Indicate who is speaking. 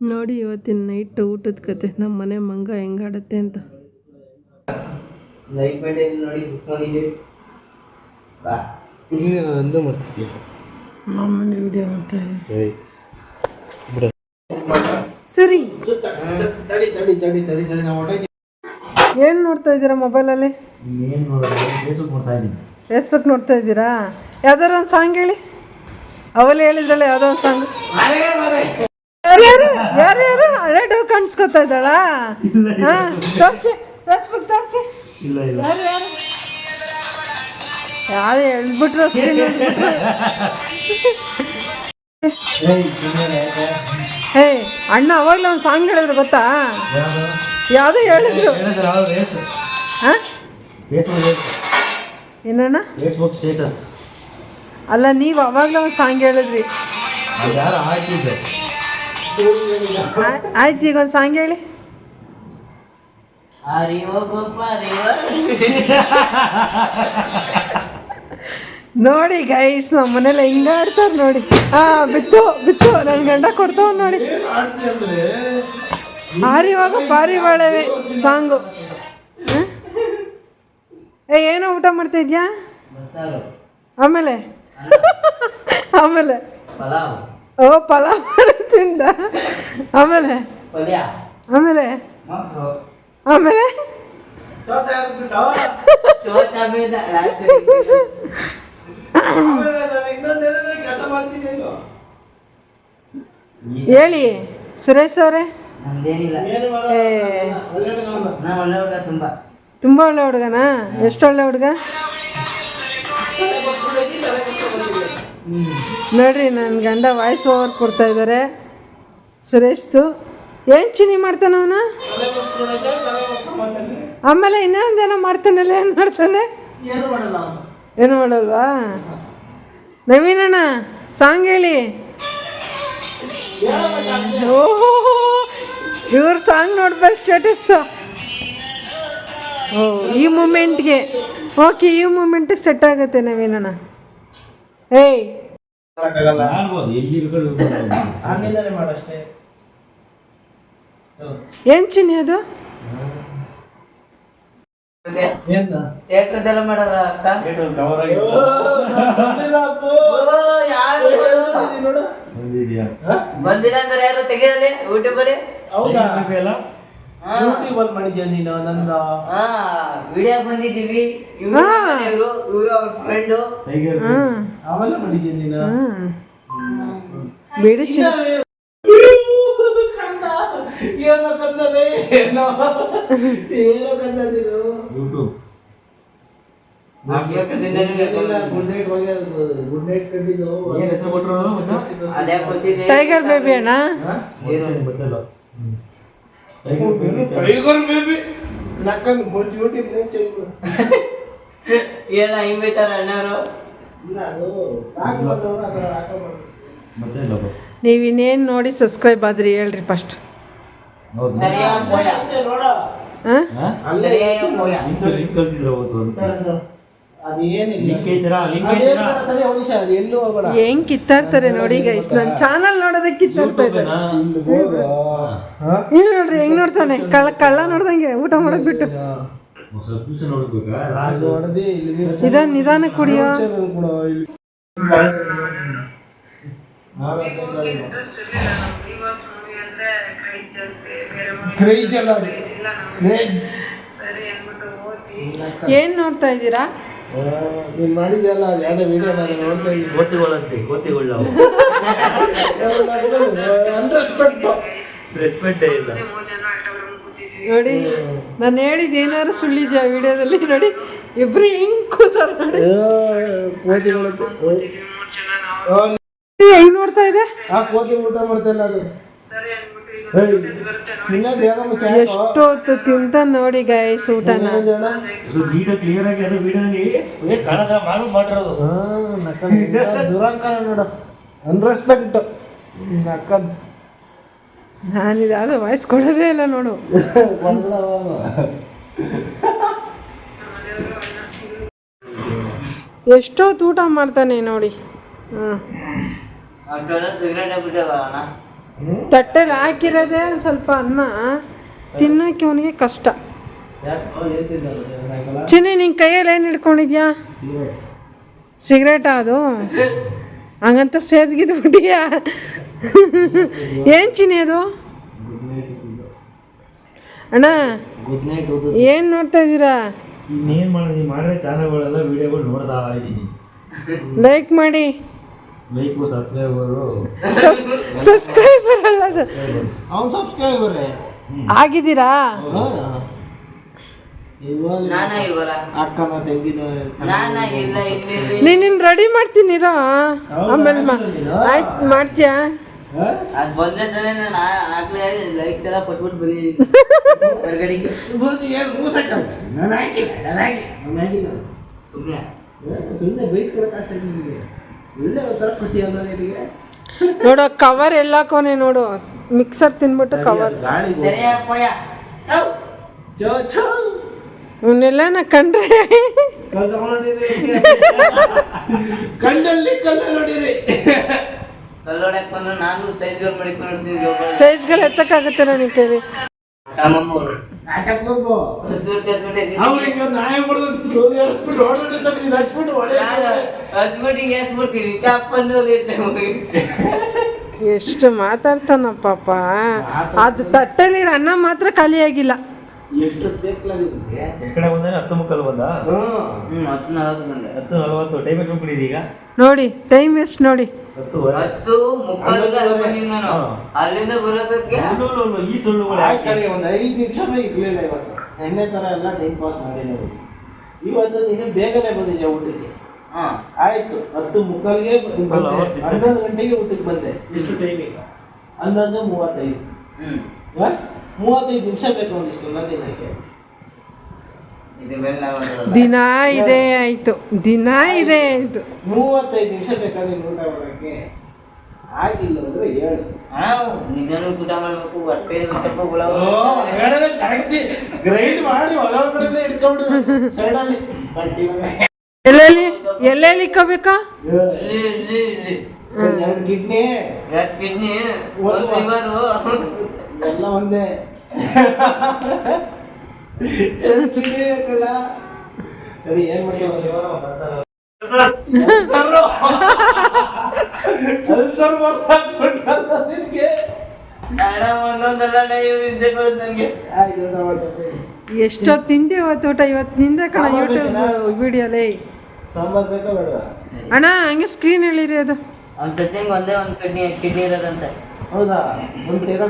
Speaker 1: ನೋಡಿ ಇವತ್ತಿನ ನೈಟ್ ಊಟದ ಕತೆ. ನಮ್ಮ ಮನೆ ಮಂಗ ಹೆಂಗಾಡತ್ತೆ ಅಂತ.
Speaker 2: ಲೈಕ್ ಮಾಡಿ ನೋಡಿ ಬುಕ್ ಮಾಡಿದ್ದೀರಿ
Speaker 3: ನೀನು ಅಂದು ಮಾಡ್ತಿದ್ದೀಯ
Speaker 1: ಮಾಮೂಲಿ ವಿಡಿಯೋ ಮಾಡ್ತಾ ಸರಿ
Speaker 3: ತಡಿ ತಡಿ ತಡಿ ತಡಿ ತಡಿ ನಾವು ಹೊಟ್ಟೆ
Speaker 1: ಏನು ನೋಡ್ತಾ ಇದ್ದೀರಾ ಮೊಬೈಲಲ್ಲಿ
Speaker 3: ಏನು ನೋಡೋದು? ಫೇಸ್ಬುಕ್ ಮಾಡ್ತಾ ಇದ್ದೀನಿ.
Speaker 1: ಫೇಸ್ಬುಕ್ ನೋಡ್ತಾ ಇದ್ದೀರಾ? ಯಾವ್ದಾರು ಒಂದು ಸಾಂಗ್ ಹೇಳಿ. ಅವಲ್ಲಿ ಹೇಳಿದ್ರಲ್ಲ ಯಾವುದೋ ಒಂದು ಸಾಂಗ್ ಯಾರು ಯಾರು ಯಾರು ಯಾರು? ಹಳೆ ಡವ್ ಕಾಣಿಸ್ಕೊತಾ ಇದ್ದಾಳ? ಹಾಂ ತೋರಿಸಿ ಫೇಸ್ಬುಕ್ ತೋರಿಸಿ.
Speaker 3: ಇಲ್ಲ ಇಲ್ಲ.
Speaker 1: ಯಾರು ಹೇಳ್ಬಿಟ್ರು ಹೇ ಅಣ್ಣ ಅವಾಗಲೇ ಒಂದು ಸಾಂಗ್ ಹೇಳಿದ್ರು ಗೊತ್ತಾ?
Speaker 3: ಯಾವುದು?
Speaker 1: ಹೇಳಿದ್ರು? ಹಾಂ? ಏನಣ್ಣ?
Speaker 3: ಫೇಸ್ಬುಕ್ ಸ್ಟೇಟಸ್
Speaker 1: ಅಲ್ಲ ನೀವು ಅವಾಗಲೇ ಒಂದು ಸಾಂಗ್ ಹೇಳಿದ್ರಿ.
Speaker 3: ಯಾರು ಹಾಕಿದ್ದು
Speaker 1: ಆಯ್ತು ಈಗ ಒಂದು ಸಾಂಗ್ ಹೇಳಿ. ನೋಡಿ ಗೈಸ್ ನಮ್ಮ ಮನೇಲಿ ಹೆಂಗ ಆಡ್ತಾರೆ ನೋಡಿ. ಹಾ ಬಿತ್ತು ಬಿತ್ತು ನನ್ನ ಗಂಡ ಕೊಡ್ತಾವ ನೋಡಿ. ಆರಿವಾಗ ಪಾರಿ ಬಾಳವೆ ಸಾಂಗು? ಏ, ಏನೋ ಊಟ ಮಾಡ್ತಾ ಇದ್ಯಾ? ಆಮೇಲೆ. ಆಮೇಲೆ. ಓ, ಪಲಾವ್. ತಿಂದ. ಆಮೇಲೆ? ಆಮೇಲೆ? ಆಮೇಲೆ? ಹೇಳಿ. ಸುರೇಶ್ ಅವರೇ?
Speaker 2: ನಮ್ದೇನಿಲ್ಲ.
Speaker 1: ಏ.
Speaker 2: ನಾ ಒಳ್ಳೆ ಹುಡುಗ ತುಂಬಾ.
Speaker 1: ತುಂಬ ಒಳ್ಳೆ ಹುಡುಗನಾ? ಎಷ್ಟು ಒಳ್ಳೆ ಹುಡುಗ ನೋಡ್ರಿ ನನ್ನ ಗಂಡ ವಾಯ್ಸ್ ಓವರ್ ಕೊಡ್ತಾ ಇದ್ದಾರೆ ಸುರೇಶ್ದು ಏನು ಚಿನಿ ಮಾಡ್ತಾನವನು ಆಮೇಲೆ ಇನ್ನೊಂದೇನೋ ಮಾಡ್ತಾನಲ್ಲ ಏನು ಮಾಡ್ತಾನೆ? ಏನು ಮಾಡಲ್ವಾ? ನವೀನಣ್ಣ ಸಾಂಗ್ ಹೇಳಿ. ಓಹೋ, ಇವ್ರ ಸಾಂಗ್ ನೋಡ್ಬೇಕು ಸ್ಟೇಟಸ್ದು ಓ, ಈ ಮೂಮೆಂಟ್ಗೆ ಓಕೆ ಈ ಮೂಮೆಂಟಿಗೆ ಸೆಟ್ ಆಗುತ್ತೆ ನವೀನಣ್ಣ. ಏಯ್.
Speaker 3: ಮಾಡ್ಬೋದು ಎಲ್ಲಿ ಬೇಕಾದ್ರೂ
Speaker 4: ಹಂಗಿಂದಾನೆ ಮಾಡಷ್ಟೇ.
Speaker 1: ಏನು ಚಿನ್ನಿ ಅದು?
Speaker 4: ಏನ?
Speaker 2: ಥಿಯೇಟ್ರದೆಲ್ಲ ಮಾಡೋದ ಅಕ್ಕ
Speaker 3: ಕವರ್ ಆಗಿ
Speaker 2: ಓ, ಯಾರು
Speaker 4: ನೋಡು.
Speaker 3: ಬಂದಿದ್ಯಾ?
Speaker 2: ಬಂದಿಲ್ಲ ಅಂದ್ರೆ ಯಾರು ತೆಗಿಯಲಿ? ಯೂಟ್ಯೂಬಲ್ಲಿ
Speaker 4: ಹೌದಾ?
Speaker 3: ಅಲ್ಲ
Speaker 4: ಯೂಟ್ಯೂಬ್ ಅಲ್ಲಿ ಮಾಡಿದ್ಯಾ ನೀನು ನನ್ನ
Speaker 2: ವಿಡಿಯೋ ಬಂದಿದ್ದೀವಿ. ಇವ್ರು ಇವರು ಅವ್ರ ಫ್ರೆಂಡ್
Speaker 3: ಟೈಗರ್
Speaker 4: ಅವೆಲ್ಲ ಮಾಡಿದ್ಯಾ ನೀನು?
Speaker 1: ಬಿಡಿ
Speaker 4: ಏನೋ ಕಂದದೆ ಏನೋ. ಏನೋ ಕಂದದಿದು
Speaker 3: ಯೂಟ್ಯೂಬ್
Speaker 1: ಟೈಗರ್ ಬೇಬಿ ಅಣ್ಣ.
Speaker 3: Tiger baby.
Speaker 4: ನಕ್ಕನ್ YouTube name change
Speaker 2: ಏನ ಹಿಂಗ್ ಬೈತಾರ ಅಣ್ಣವರು?
Speaker 4: ಇಲ್ಲ ಅದು ಹಾಕ್ಬಾರ್ದವ್ರು ಅದರ ಹಾಕಬಾರ್ದು
Speaker 3: ಮತ್ತೆ ಇಲ್ಲ
Speaker 1: ನೀವು ಇನ್ನೇನು ನೋಡಿ ಸಬ್ಸ್ಕ್ರೈಬ್ ಆದ್ರಿ ಹೇಳ್ರಿ ಫಸ್ಟ್
Speaker 3: ಹೌದು.
Speaker 1: ಹಾಂ?
Speaker 4: ಅಲ್ಲೇ
Speaker 3: ಅವತ್ತು ಅಂತ.
Speaker 1: ಹೆಂಗ್ ಕಿತ್ತಾಡ್ತಾರೆ ನೋಡಿ ಗೈಸ್ ನನ್ನ ಚಾನಲ್ ನೋಡೋದಕ್ಕೆ ಕಿತ್ತಾಡ್ತಾ ಇದ್ದಾರೆ.
Speaker 4: ಇಲ್ಲಿ
Speaker 1: ನೋಡ್ರಿ ಹೆಂಗ್ ನೋಡ್ತಾನೆ ಕಳ್ಳ ಕಳ್ಳ ನೋಡ್ದಂಗೆ ಊಟ ಮಾಡೋದ್ ಬಿಟ್ಟು. ನಿಧಾನ ನಿಧಾನ ಕುಡಿಯೋ.
Speaker 4: ಕ್ರೇಜ್.
Speaker 1: ಏನ್ ನೋಡ್ತಾ ಇದ್ದೀರಾ?
Speaker 4: ನೀನ್ ಮಾಡಿದ್ಯಲ್ಲ ಅದು ಯಾವ್ದೋ ವಿಡಿಯೋ ನಾನು ನೋಡ್ತಾ ಇದ್ದೀನಿ.
Speaker 3: ಕೋತಿಗಳಂತೆ ಕೋತಿಗಳು ನಾವು
Speaker 4: ಅನ್ರೆಸ್ಪೆಕ್ಟ್
Speaker 3: ರೆಸ್ಪೆಕ್ಟ್ ಇಲ್ಲ.
Speaker 1: ನೋಡಿ ನಾನು ಹೇಳಿದ ಏನಾದ್ರು ಸುಳ್ಳಿದ್ಯಾ ವಿಡಿಯೋದಲ್ಲಿ? ನೋಡಿ ಇಬ್ರು ಹೆಂಗ್ ಕೂತಾರ ನೋಡಿ.
Speaker 4: ಕೋತಿಗಳು
Speaker 1: ಹೆಂಗ್ ನೋಡ್ತಾ ಇದೆ?
Speaker 4: ಆ ಕೋತಿ ಊಟ ಮಾಡ್ತಾ ಇಲ್ಲ ಅದು. ಏಯ್,
Speaker 1: ಎಷ್ಟು ಹೊತ್ತು ತಿಂತ ನೋಡಿ ಗೈಸ್ ಊಟನ.
Speaker 3: ವಿಡಿಯೋ ಕ್ಲಿಯರ್ ಆಗಿ ಅದು ವಿಡಿಯೋದಲ್ಲಿ ವೇಸ್ಟ್ ಕಾಣದ ಮಾಡು ಮಾಡಿರೋದು.
Speaker 4: ಹಾ, ದುರಂಕಾರ ನೋಡು. ಅನ್ರೆಸ್ಪೆಕ್ಟ್ ನಕ್ಕದ್
Speaker 1: ನಾನು ಇದಾದ ವಾಯ್ಸ್ ಕೊಡೋದೇ ಇಲ್ಲ ನೋಡು. ಎಷ್ಟೊತ್ತು ಊಟ ಮಾಡ್ತಾನೆ ನೋಡಿ. ಹ್ಞೂ
Speaker 2: ಸಿಗರೇಟ್ ಬಿಟ್ಟಿಲ್ಲ ಅಣ್ಣ.
Speaker 1: ತಟ್ಟೆಲಿ ಹಾಕಿರೋದೇ ಸ್ವಲ್ಪ ಅನ್ನ. ತಿನ್ನಕ್ಕೆ ಅವನಿಗೆ ಕಷ್ಟ. ಚಿನ್ನಿ ನಿನ್ನ ಕೈಯಲ್ಲಿ ಏನು ಹಿಡ್ಕೊಂಡಿದ್ಯಾ? ಸಿಗರೇಟಾ ಅದು? ಹಂಗಂತ ಸೇದ್ಗಿದ್ ಬಿಟ್ಟಿಯಾ? ಏನು ಚಿನ್ನಿ ಅದು? ಅಣ್ಣ ಏನು ನೋಡ್ತಾ ಇದ್ದೀರಾ? ಲೈಕ್ ಮಾಡಿ.
Speaker 3: ಲೈಕು ಸಬ್ಸ್ಕ್ರೈಬರು
Speaker 1: ಸಬ್ಸ್ಕ್ರೈಬರ್ ಅಲ್ಲ ಅದು.
Speaker 4: ಅವ್ನು ಸಬ್ಸ್ಕ್ರೈಬರ್
Speaker 1: ಆಗಿದ್ದೀರಾ?
Speaker 4: ಅಕ್ಕನ ತಂಗಿನ
Speaker 2: ನಾನ
Speaker 1: ರೆಡಿ ಮಾಡ್ತೀನಿರೋ? ಆಮೇಲೆ ಆಯ್ತು ಮಾಡ್ತೀಯಾ?
Speaker 2: ಅದು ಸರಿ ನಾನು ಆಗ್ಲೇ ಲೈಕ್ ಎಲ್ಲ ಪಟ್ಬಿಟ್ಟು ಹೊರಗಡೆಗೆ. ಸುಮ್ಮನೆ
Speaker 4: ಸುಮ್ಮನೆ ಬೈಸ್ಕೊಳಕ್ಕೆ ಆಸೆ ನಿಮಗೆ ಒಳ್ಳೆ ಒಂಥರ ಖುಷಿ ಅಲ್ಲ ನಿನಗೆ?
Speaker 1: ನೋಡು ಕವರ್ ಎಲ್ಲಾಕೋನೆ ನೋಡು. ಮಿಕ್ಸರ್ ತಿನ್ಬಿಟ್ಟು ಕವರ್
Speaker 4: ಗಾಳಿ
Speaker 2: ತೆರೆಯ ಚೋ
Speaker 4: ಚೋ
Speaker 1: ಇವನ್ನೆಲ್ಲ ನಾ ಕಂಡ್ರೆ.
Speaker 4: ತಗೊಂಡಿರಿ. ಕಣ್ಣಲ್ಲಿ ಕಲ್ಲ ನೋಡಿರಿ.
Speaker 2: ಕಲ್ಲೋಡಕ್ ನಾನು ಸೈಜ್ಗಳು ಮಾಡಿಕೊಂಡು ನೋಡ್ತಿದ್ದೆ
Speaker 1: ಸೈಜ್ಗಳು ಎತ್ತಕ್ಕಾಗುತ್ತೆ ನನಗೆ
Speaker 4: ಅವ್ರಿಗೆ ನಾಯ ಬಿಡೋದು ಹಚ್ಬಿಟ್ಟು ನೀನು ಹಚ್ಬಿಟ್ಟು ಹೊಡೆ
Speaker 2: ಎಸ್ಬಿಡ್ತೀನಿ ಟಾಪ್
Speaker 1: ಎಷ್ಟು ಮಾತಾಡ್ತಾನ ಪಾಪ. ಅದು ತಟ್ಟೆಲಿ ಅನ್ನ ಮಾತ್ರ ಖಾಲಿಯಾಗಿಲ್ಲ.
Speaker 4: ಎಷ್ಟು ಬೇಕಲ್ಲ ನಿಮಗೆ?
Speaker 3: ಎಷ್ಟು ಕಡೆ ಬಂದಾನೆ? ಹತ್ತು ಮುಕ್ಕಲು ಬಂದ?
Speaker 4: ಹ್ಮ್.
Speaker 2: ಹ್ಞೂ ಹತ್ತು ನಲವತ್ತು ಬಂದೆ.
Speaker 3: ಹತ್ತು ನಲವತ್ತು ಟೈಮ್ ಎಷ್ಟು ಮುಕ್ಕಿದೆ ಈಗ?
Speaker 1: ನೋಡಿ ಟೈಮ್ ಎಷ್ಟು ನೋಡಿ.
Speaker 2: ಹತ್ತು ಮುಕ್ಕಾಲಿಗೆ ಅಲ್ಲಿ ಬಂದಿದ್ದು ನಾನು ಅಲ್ಲಿಂದ ಬರೋಸಕ್ಕೆ
Speaker 3: ಈ ಸುಳ್ಳು, ಸುಳ್ಳುಗಳು ಯಾಕೆ?
Speaker 4: ಕಣೆ, ಒಂದು ಐದು ನಿಮಿಷನೂ ಇರ್ಲಿಲ್ಲ ಇವತ್ತು. ಎಣ್ಣೆ ಥರ ಎಲ್ಲ ಟೈಮ್ ಪಾಸ್ ಮಾಡಿಲ್ಲ ಇವತ್ತು ನೀನು ಬೇಗನೆ ಬಂದಿದ್ಯಾ ಊಟಕ್ಕೆ?
Speaker 2: ಹಾ.
Speaker 4: ಆಯ್ತು ಹತ್ತು ಮುಕ್ಕಾಲ್ಗೆ. ಹನ್ನೊಂದು ಗಂಟೆಗೆ ಊಟಕ್ಕೆ ಬಂದೆ. ಎಷ್ಟು ಟೈಮ್ ಈಗ ಹನ್ನೊಂದು ಮೂವತ್ತೈದು? ಮೂವತ್ತೈದು ನಿಮಿಷ ಬೇಕು ದಿನಕ್ಕೆ
Speaker 2: ಇದು ಮೇಲೆ ನಾವು
Speaker 1: ದಿನ ಇದೇ ಆಯ್ತು. ದಿನ ಇದೆ ಆಯ್ತು.
Speaker 4: ಮೂವತ್ತೈದು ನಿಮಿಷ ಬೇಕಾ ನೀನು ಊಟ ಮಾಡೋಕ್ಕೆ. ಆಗಿಲ್ಲ ಅಂದ್ರೆ ಹೇಳು.
Speaker 2: ನಿನ್ನೂ ಊಟ ಮಾಡ್ಬೇಕು ಹೊಟ್ಟೆ ಬಿಟ್ಟಪ್ಪ ಹುಳ
Speaker 4: ಗ್ರೈಂಡ್ ಮಾಡಿ ಒಳಗಡೆ ಇಟ್ಕೊಂಡು ಸೈಡಲ್ಲಿ.
Speaker 1: ಎಲ್ಲೆಲ್ಲಿ ಎಲ್ಲೆಲ್ಲಿ ಇಕ್ಕೋಬೇಕಾ?
Speaker 2: ಇಲ್ಲಿ ಇಲ್ಲಿ ಇಲ್ಲಿ.
Speaker 4: ಎರಡು ಕಿಡ್ನಿ
Speaker 2: ಎರಡು ಕಿಡ್ನಿ ಒಂದು ಲಿವರು
Speaker 4: ಎಲ್ಲ ಒಂದೇ ಎರಡು ಕಿಡ್ನಿ ಬೇಕಲ್ಲ ಸರಿ ಏನ್
Speaker 1: ಎಷ್ಟೊತ್ತು ತಿಂದೆ ಇವತ್ತು ಊಟ? ಇವತ್ತು ನಿಂದೆ ಕಣ ಯೂಟ್ಯೂಬ್ ವಿಡಿಯೋಲೇ.
Speaker 4: ಸಾಂಬಾರ್ ಬೇಕಾ ಬೇಡವಾ?
Speaker 1: ಅಣ್ಣ ಹಂಗೆ ಸ್ಕ್ರೀನ್ ಹೇಳಿರಿ ಅದು.
Speaker 2: ಅವ್ನ ಟಚಿಂಗ್ ಒಂದೇ ಒಂದು ಕಿಡ್ನಿ ಕಿಡ್ನಿ ಇರೋದಂತೆ.
Speaker 4: ಹೌದಾ? ಒಂದು ತೆಗೆದ